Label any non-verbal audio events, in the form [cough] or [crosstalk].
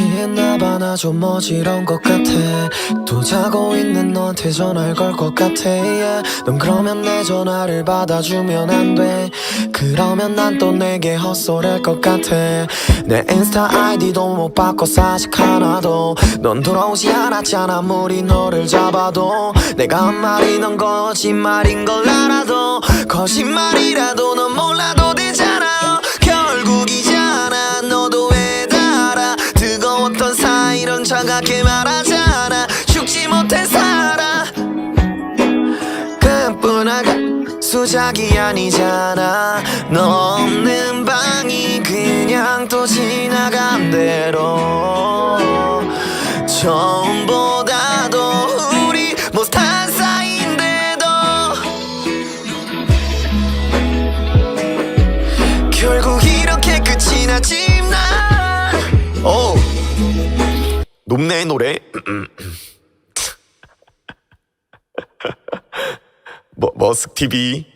나 좀 어지러운 것 같아. 또 자고 있는 너한테 전화를 걸 것 같아. Yeah. 넌 그러면 내 전화를 받아주면 안 돼. 그러면 난 또 내게 헛소리할 것 같아. 내 인스타 아이디도 못 바꿔 사직 하나도. 넌 돌아오지 않았잖아 아무리 너를 잡아도. 내가 한 말이 넌 거짓말인 걸 알아도. 거짓말이라도 차갑게 말하잖아. 죽지 못해 살아 끝뿐아가 수작이 아니잖아. 너 없는 방이 그냥 또 지나간 대로. 처 높네 노래. [laughs] 뭐 머스크 TV